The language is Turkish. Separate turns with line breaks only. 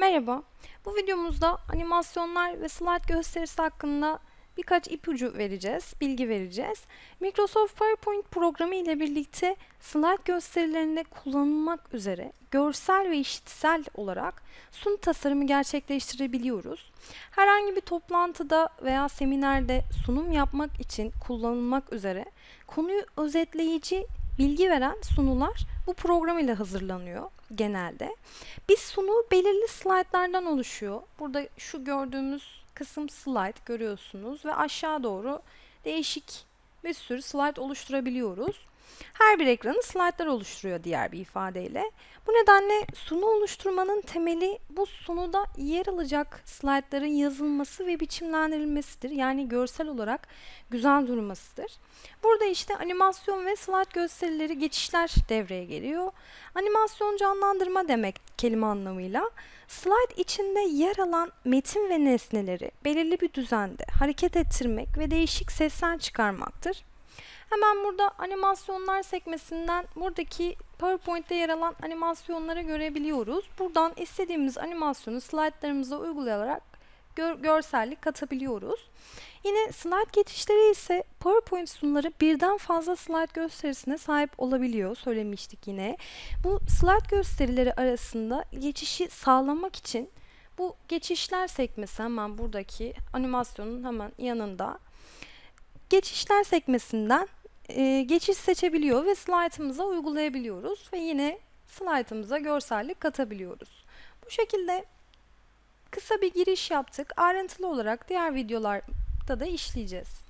Merhaba. Bu videomuzda animasyonlar ve slide gösterisi hakkında birkaç ipucu vereceğiz, bilgi vereceğiz. Microsoft PowerPoint programı ile birlikte slide gösterilerinde kullanılmak üzere görsel ve işitsel olarak sunum tasarımı gerçekleştirebiliyoruz. Herhangi bir toplantıda veya seminerde sunum yapmak için kullanılmak üzere konuyu özetleyici bilgi veren sunular bu program ile hazırlanıyor genelde. Bir sunu belirli slaytlardan oluşuyor. Burada şu gördüğümüz kısım slide görüyorsunuz ve aşağı doğru değişik bir sürü slide oluşturabiliyoruz. Her bir ekranı slaytlar oluşturuyor diğer bir ifadeyle. Bu nedenle sunu oluşturmanın temeli bu sunuda yer alacak slaytların yazılması ve biçimlendirilmesidir. Yani görsel olarak güzel durmasıdır. Burada işte animasyon ve slide gösterileri geçişler devreye geliyor. Animasyon canlandırma demek kelime anlamıyla. Slide içinde yer alan metin ve nesneleri belirli bir düzende hareket ettirmek ve değişik sesler çıkarmaktır. Hemen burada animasyonlar sekmesinden buradaki PowerPoint'te yer alan animasyonları görebiliyoruz. Buradan istediğimiz animasyonu slaytlarımıza uygulayarak gör görsellik katabiliyoruz. Yine slide geçişleri ise PowerPoint sunuları birden fazla slide gösterisine sahip olabiliyor. Söylemiştik yine. Bu slide gösterileri arasında geçişi sağlamak için bu geçişler sekmesi hemen buradaki animasyonun hemen yanında geçişler sekmesinden e, geçiş seçebiliyor ve slaytımıza uygulayabiliyoruz ve yine slaytımıza görsellik katabiliyoruz. Bu şekilde kısa bir giriş yaptık. Ayrıntılı olarak diğer videolarda da işleyeceğiz.